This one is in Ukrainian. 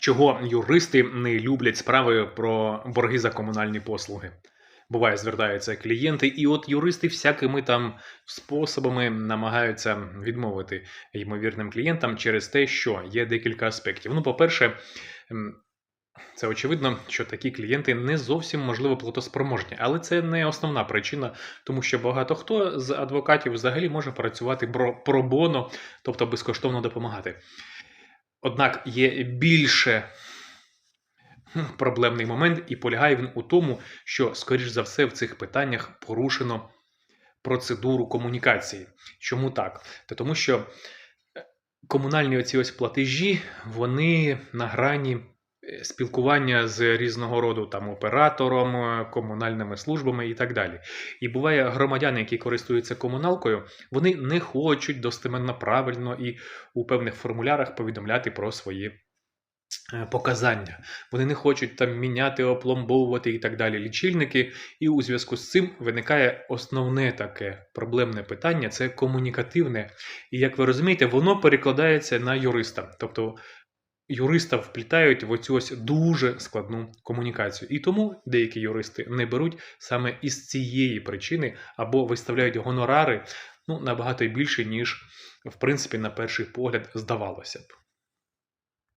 Чого юристи не люблять справи про борги за комунальні послуги? Буває, звертаються клієнти, і от юристи всякими там способами намагаються відмовити ймовірним клієнтам через те, що є декілька аспектів. Ну, по-перше, це очевидно, що такі клієнти не зовсім можливо платоспроможні, але це не основна причина, тому що багато хто з адвокатів взагалі може працювати бро- пробоно, тобто безкоштовно допомагати. Однак є більше проблемний момент, і полягає він у тому, що, скоріш за все, в цих питаннях порушено процедуру комунікації. Чому так? Та тому що е, комунальні оці ось платежі, вони на грані спілкування з різного роду там оператором, е, комунальними службами і так далі. І буває громадяни, які користуються комуналкою, вони не хочуть достеменно правильно і у певних формулярах повідомляти про свої е, показання. Вони не хочуть там міняти, опломбовувати і так далі лічильники. І у зв'язку з цим виникає основне таке проблемне питання це комунікативне. І як ви розумієте, воно перекладається на юриста. Тобто юриста вплітають в оцю ось дуже складну комунікацію. І тому деякі юристи не беруть саме із цієї причини або виставляють гонорари ну, набагато більше, ніж в принципі на перший погляд здавалося б.